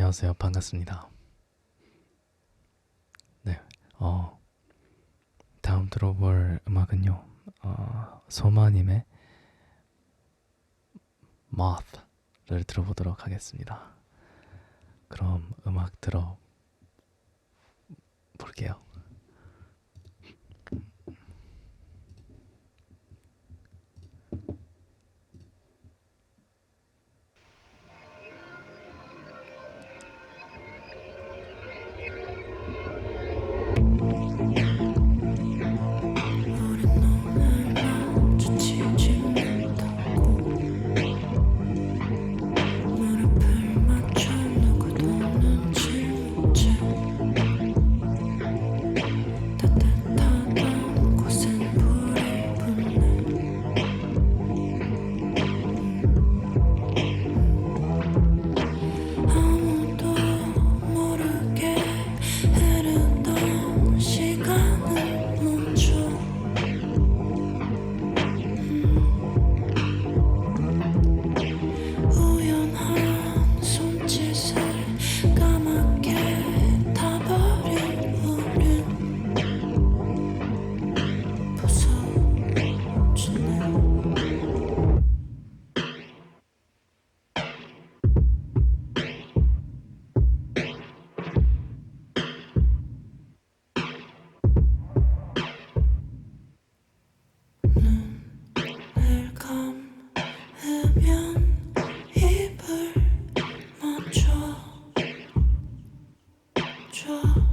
안녕하세요. 반갑습니다. 네, 어, 다음 들어볼 음악은요. 어, 소마님의 Moth를 들어보도록 하겠습니다. 그럼 음악 들어 볼게요. 着。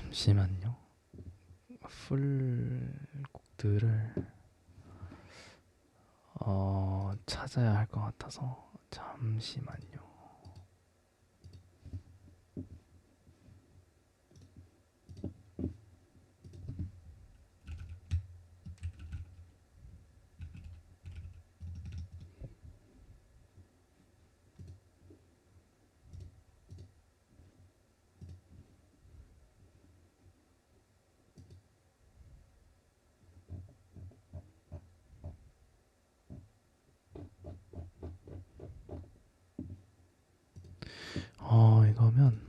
잠시만요. 풀 곡들을 어, 찾아야 할 것 같아서 잠시만요. 어, 이거면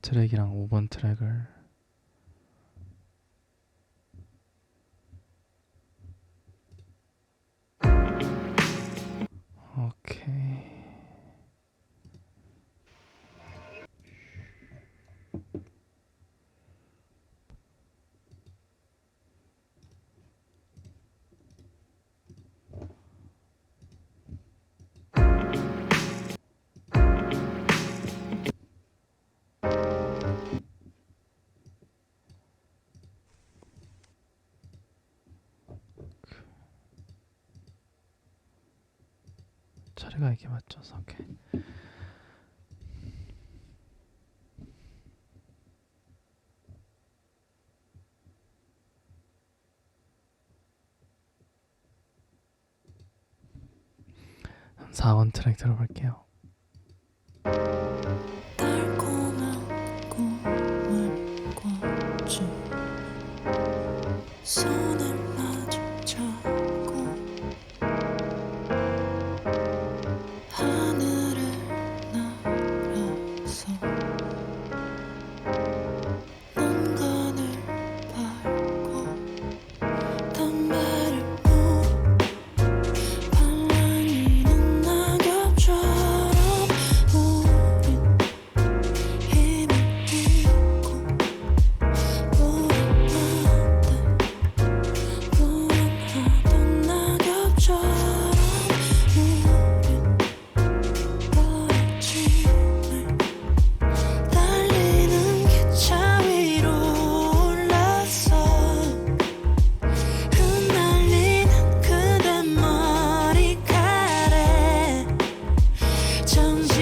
4번 트랙이랑 5번 트랙을 자리가 이게 맞춰서 오케이. 그럼 4번 트랙 들어볼게요. 달콤한 꿈을 꿔줘 相见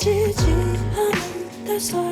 정해지지 않은 데서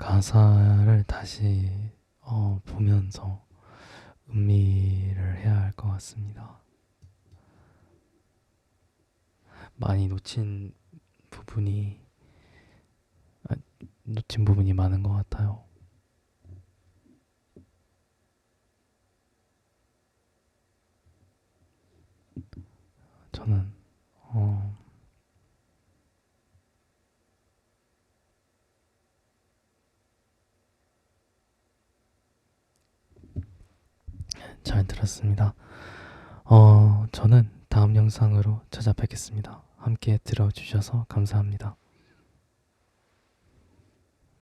가사를 다시 어, 보면서 음미를 해야 할 것 같습니다. 많이 놓친 부분이 아, 놓친 부분이 많은 것 같아요. 저는 어, 잘 들었습니다. 어, 저는 다음 영상으로 찾아뵙겠습니다. 함께 들어주셔서 감사합니다.